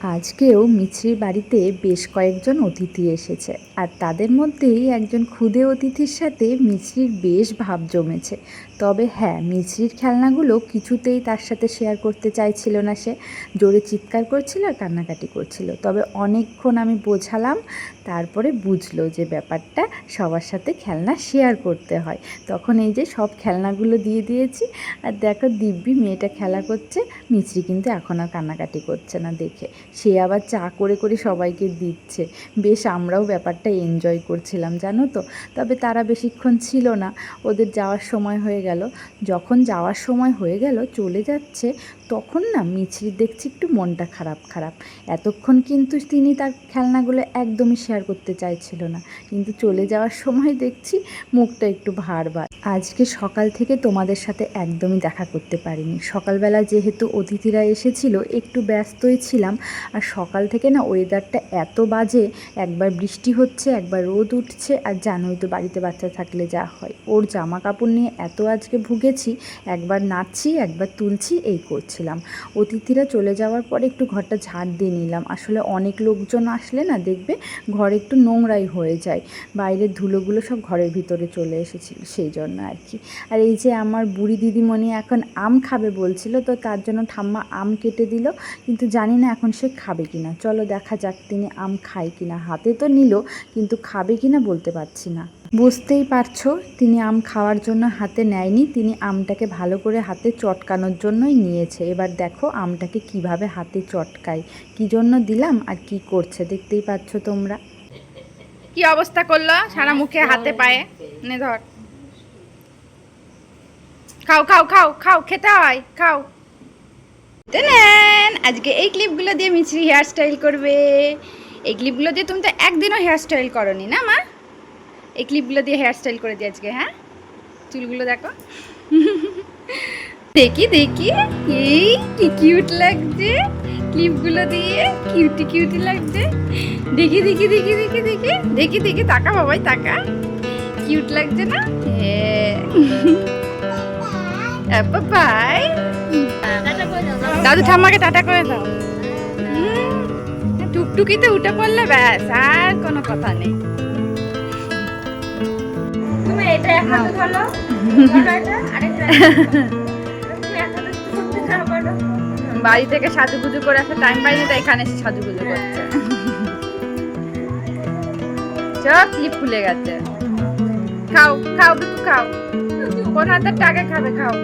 আজকেও মিছরির বাড়িতে বেশ কয়েকজন অতিথি এসেছে আর তাদের মধ্যেই একজন ক্ষুদে অতিথির সাথে মিছরির বেশ ভাব জমেছে। তবে হ্যাঁ মিছরির খেলনাগুলো কিছুতেই তার সাথে শেয়ার করতে চাইছিল না সে। জোরে চিৎকার করছিল আর কান্নাকাটি করছিল। তবে অনেকক্ষণ আমি বোঝালাম, তারপরে বুঝলো যে ব্যাপারটা সবার সাথে খেলনা শেয়ার করতে হয়। তখন এই যে সব খেলনাগুলো দিয়ে দিয়েছি আর দেখো দিব্যি মেয়েটা খেলা করছে, মিছরি কিন্তু এখন আর কান্নাকাটি করছে না দেখে। সে আবার চা করে করে সবাইকে দিচ্ছে। বেশ আমরাও ব্যাপারটা এনজয় করছিলাম, জানো তো? তবে তারা বেশিক্ষণ ছিল না। ওদের যাওয়ার সময় হয়ে গেল। যখন যাওয়ার সময় হয়ে গেল, চলে যাচ্ছে, তখন না মিছরি দেখছি একটু মনটা খারাপ খারাপ। এতক্ষণ কিন্তু তিনি তার খেলনাগুলো একদমই শেয়ার করতে চাইছিল না। কিন্তু চলে যাওয়ার সময় দেখছি মুখটা একটু ভার ভার। আজকে সকাল থেকে তোমাদের সাথে একদমই দেখা করতে পারিনি। সকালবেলা যেহেতু অতিথিরা এসেছিল, একটু ব্যস্তই ছিলাম। আর সকাল থেকে না ওয়েদারটা এত বাজে, একবার বৃষ্টি হচ্ছে, একবার রোদ উঠছে, আর জানোই তো বাড়িতে বাচ্চা থাকলে যা হয়। ওর জামা কাপড় নিয়ে এত আজকে ভুগেছি, একবার নাচছি, একবার তুলছি, এই করছিলাম। অতিথিরা চলে যাওয়ার পরে একটু ঘরটা ঝাড় দিয়ে নিলাম। আসলে অনেক লোকজন আসলে না দেখবে ঘর একটু নোংরাই হয়ে যায়। বাইরের ধুলোগুলো সব ঘরের ভিতরে চলে এসেছিল, সেই জন্য আর কি। আর এই যে আমার বুড়ি দিদিমণি এখন আম খাবে বলছিল, তো তার জন্য ঠাম্মা আম কেটে দিল। কিন্তু জানি না এখন সে খাবে কিনা চলো দেখা যাক তিনি আম খায় কিনা হাতে তো নিল, কিন্তু খাবে কিনা বলতে পারছি না। বুঝতেই পারছ, তিনি আম খাওয়ার জন্য হাতে নেয়নি। তিনি আমটাকে ভালো করে হাতে চটকানোর জন্যই নিয়েছে। এবার দেখো আমটাকে কীভাবে হাতে চটকায়। কি জন্য দিলাম আর কি করছে, দেখতেই পাচ্ছ তোমরা? কি অবস্থা করল সারা মুখে হাতে পায়ে? নে ধর। খাও খাও খাও খাও, খেতে হয়, খাও। নেন আজকে এই ক্লিপগুলো দিয়ে মিছরি হেয়ার স্টাইল করবে। এই ক্লিপগুলো দিয়ে তুমি তো একদিনও হেয়ার স্টাইল করনি না মা? এই ক্লিপগুলো দিয়ে হেয়ার স্টাইল করে দিই আজকে হ্যাঁ? চুলগুলো দেখো। দেখি দেখি। এই কি কিউট লাগছে। ক্লিপগুলো দিয়ে কিউটি কিউটি লাগছে। দেখি দেখি দেখি দেখি দেখি। দেখি দেখি তাকা বাবাই তাকা। কিউট লাগছে না? হ্যাঁ। বাই দাদু ঠাম্মাকে টাটা করে দাও। টুকটুকিতে উঠে পড়লে ব্যাস আর কোনো কথা নেই। তুমি এটা এক হাতে ধরো বাড়ি থেকে সাজুগুজু করে আসে টাইম পাইনি তাই এখানে এসে সাজুগুজু করছে। চল ক্লিপ খুলে গেছে। খাও খাও বিকু খাও। কোন হাতের টাকা খাবে খাও।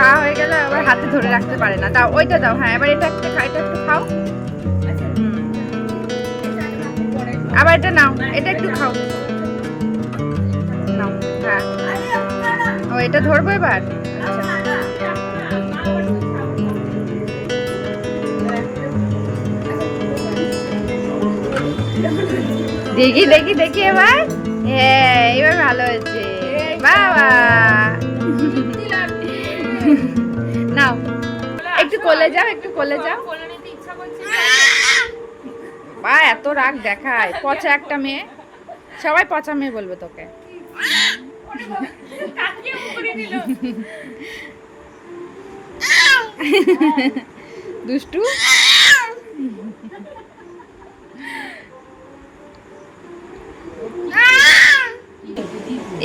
খাওয়া হয়ে গেলে আবার হাতে ধরে রাখতে পারে না। দাও ওইটা দাও হ্যাঁ এবার এটা একটা এটা একটু খাও। আবার এটা নাও এটা একটু খাও। নাও হ্যাঁ। ও এটা ধরবো এবার? দেখি দেখি দেখি এবার। হ্যাঁ এবার ভালো হয়েছে। বাবা। নাও। একটু কোলে যাও একটু কোলে যাও। কোলে নিতে ইচ্ছা করছে বা এত রাগ দেখায়। পচা একটা মেয়ে। সবাই পচা মেয়ে বলবে তোকে। দুষ্টু?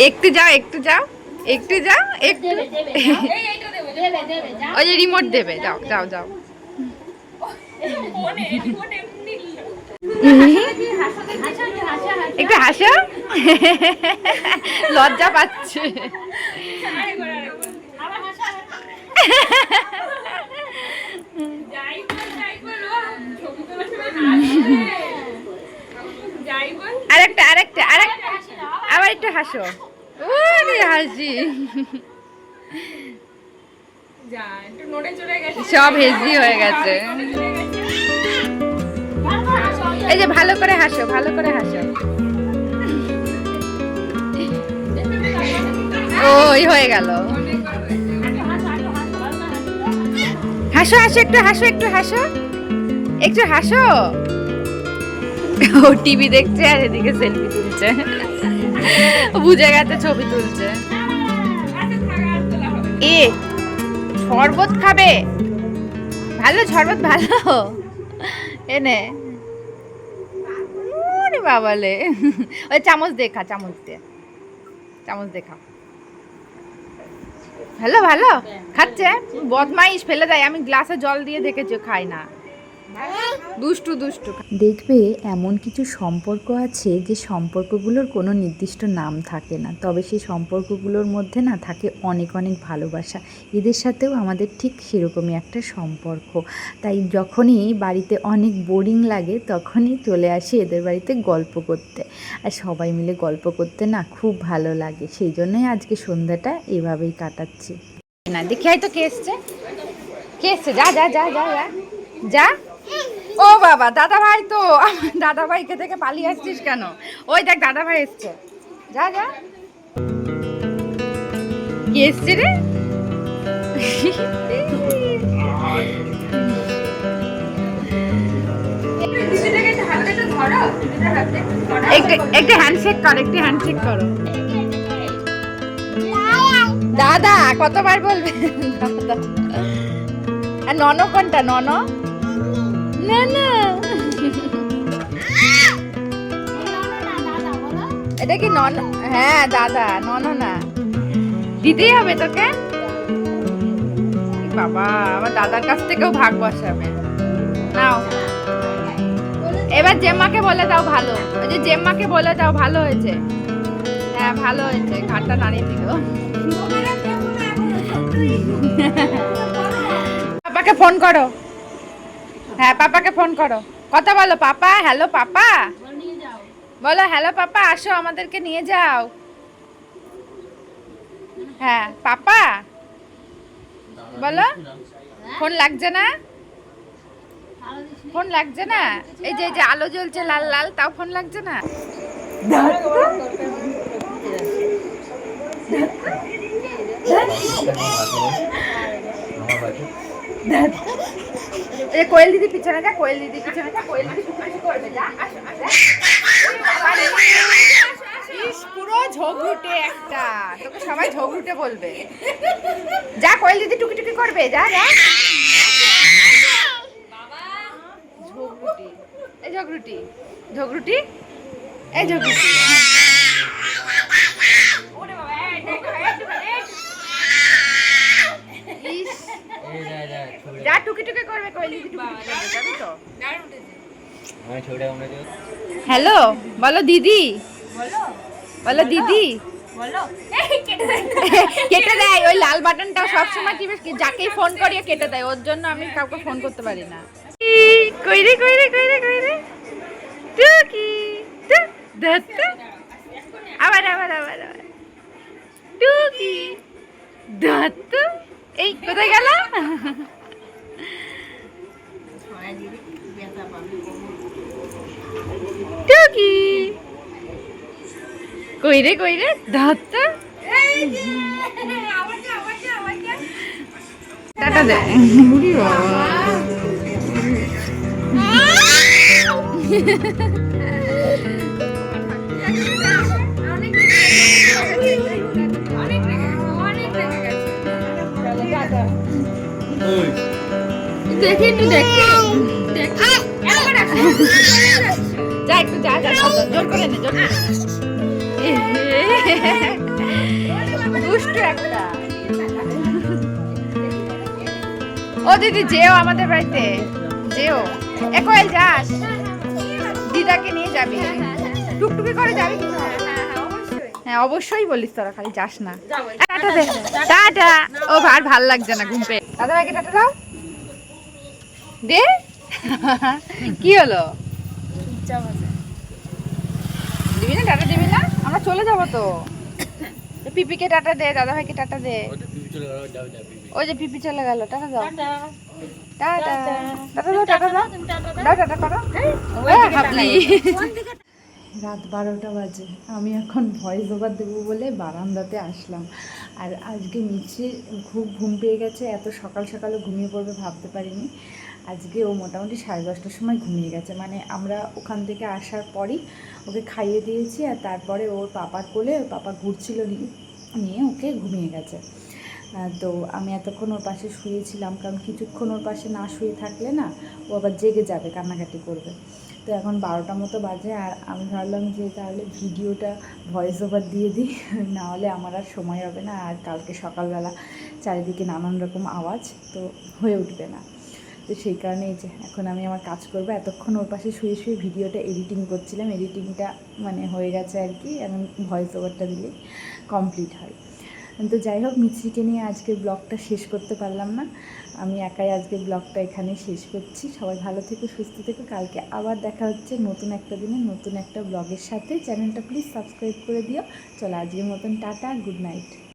একটু যাও একটু যাও। একটু যাও একটু ওই যে রিমোট দেবে যাও যাও যাও একটু হাসো। লজ্জা পাচ্ছে। আরেকটা আরেকটা আরেকটা আবার একটু হাসো ওরে হাসি যা একটু নড়ে চলে গেছে সব হেজি হয়ে গেছে। এই যে ভালো করে হাসো ভালো করে হাসো। ওই হয়ে গেল। হাসো হাসো একটু হাসো একটু হাসো। একটু হাসো। ও টিভি দেখছে আর এদিকে সেলফি তুলছে। বুঝে গেছে ছবি তুলছে। এ শরবত খাবে? ভালো শরবত ভালো? এনে। বাবালে। ওই চামচ দেখা চামচ দিয়ে চামচ দেখা ভালো ভালো? খাচ্ছে? বদমাইশ ফেলে দেয়। আমি গ্লাসে জল দিয়ে দেখেছি খাই না। দুষ্টু দুষ্টু। দেখবে এমন কিছু সম্পর্ক আছে যে সম্পর্কগুলোর কোনো নির্দিষ্ট নাম থাকে না। তবে সেই সম্পর্কগুলোর মধ্যে না থাকে অনেক অনেক ভালোবাসা। এদের সাথেও আমাদের ঠিক সেরকমই একটা সম্পর্ক। তাই যখনই বাড়িতে অনেক বোরিং লাগে তখনই চলে আসি এদের বাড়িতে গল্প করতে। আর সবাই মিলে গল্প করতে না খুব ভালো লাগে। সেই জন্যই আজকে সন্ধ্যাটা এভাবেই কাটাচ্ছি। না দেখি তো কে এসছে? কে এসছে? যা যা যা যা যা। যা। ও বাবা দাদা ভাই তো দাদা ভাইকে থেকে পালিয়ে আসছিস কেন? ওই দেখ দাদা ভাই এসছে। যা যা। কে এসছে রে? একটু হ্যান্ডশেক কর, একটু হ্যান্ডশেক করো। দাদা, কতবার বলবে? দাদা। আর নন কোনটা? নন না না। এটা কি নন হ্যাঁ দাদা নন না দিতেই হবে তোকে? বাবা আমার দাদার কাছ থেকেও ভাগ বসাবে। নাও। এবার জেম্মাকে বলে দাও ভালো। ওই যে জেম্মাকে বলে দাও ভালো হয়েছে। হ্যাঁ ভালো হয়েছে ঘাটটা নাড়িয়ে দিল। বাবাকে ফোন করো। হ্যাঁ পাপাকে ফোন করো। কথা বলো, পাপা হ্যালো পাপা। বলো হ্যালো পাপা, আসো, আমাদেরকে নিয়ে যাও। হ্যাঁ পাপা। বলো ফোন লাগছে না? ফোন লাগছে না? এই যে এই যে, আলো জ্বলছে লাল লাল, তাও ফোন লাগছে না? এই যে কোয়েল দিদি পিছনে যা কোয়েল দিদি পিছনে যা কোয়েল দিদি টুকাটুকি করবে যা আসো, আসো। ইস, পুরো ঝগড়ুটে একটা। তোকে সবাই ঝগড়ুটে বলবে। যা কোয়েল দিদি টুকি টুকি করবে যা যা। ঝগড়ুটি এই ঝগড়ুটি ঝগড়ুটি এই ঝগড়ুটি টুকি টুকি করবে কইলি টুকি টুকি করবে যাবি তো। হ্যালো বলো দিদি। বলো। দিদি। বলো। এই কেটে দেয়। ওই লাল বাটনটা সবসময় টিপে যাকেই ফোন করিয়ে কেটে দেয় ওর জন্য আমি কাউকে ফোন করতে পারি না। কইরে কইরে কইরে কইরে টুকি টু, ধত্ত। আবার আবার আবার আবার। টুকি দত্ত এই কোথায় গেল? টুকি। কইরে কইরে দত্ত টাটা দে। বুড়ি বাবা। দেখি একটু দেখি। যা একটু যা যা যা, জোর করে নে জোর দুষ্টু একটা। ও দিদি যেও আমাদের বাড়িতে। যেও। এ কোয়েল যাস। দিদাকে নিয়ে যাবি। টুকটুকি করে যাবি? কিন্তু হ্যাঁ অবশ্যই বলিস তোরা খালি যাস না। টাটা ও আর ভালো লাগছে না ঘুম পেয়ে। দাদা ভাইকে টাটা দাও। দে। কি হলো? দিবি না টাটা দিবি না? আমরা চলে যাব তো। পিপিকে টাটা দে দাদা ভাইকে টাটা দে। ওই যে পিপি চলে গেল টাটা দাও। টাটা। টাটা। দাও টাটা দাও। দাও টাটা করো। রাত বারোটা বাজে। আমি এখন ভয়েস ওভার দেবো বলে বারান্দাতে আসলাম। আর আজকে মিছির খুব ঘুম পেয়ে গেছে এত সকাল সকালে ঘুমিয়ে পড়বে ভাবতে পারিনি। আজকে ও মোটামুটি সাড়ে দশটার সময় ঘুমিয়ে গেছে। মানে আমরা ওখান থেকে আসার পরই ওকে খাইয়ে দিয়েছি আর তারপরে ওর পাপার কোলে ওর পাপা ঘুরছিল নিয়ে ওকে ঘুমিয়ে গেছে। তো আমি এতক্ষণ ওর পাশে শুয়েছিলাম কারণ কিছুক্ষণ ওর পাশে না শুয়ে থাকলে না ও আবার জেগে যাবে, কান্নাকাটি করবে। তো এখন বারোটা মতো বাজে আর আমি ভাবলাম যে তাহলে ভিডিওটা ভয়েস ওভার দিয়ে দিই, না হলে আমার আর সময় হবে না আর কালকে সকালবেলা চারিদিকে নানান রকম আওয়াজ তো হয়ে উঠবে না। তো সেই কারণে এই যে এখন আমি আমার কাজ করব। এতক্ষণ ওর পাশে শুয়ে শুয়ে ভিডিওটা এডিটিং করছিলাম। এডিটিংটা মানে হয়ে গেছে আর কি। এখন ভয়েস ওভারটা দিলেই কমপ্লিট হয়। তো যাই হোক, মিছরিকে নিয়ে আজকে ব্লগটা শেষ করতে পারলাম না। আমি একাই আজকে ব্লগটা এখানে শেষ করছি। সবাই ভালো থেকো, সুস্থ থেকো। কালকে আবার দেখা হচ্ছে নতুন একটা দিনে নতুন একটা ব্লগের সাথে। চ্যানেলটা প্লিজ সাবস্ক্রাইব করে দিও। চলো আজকের মতন টাটা গুড নাইট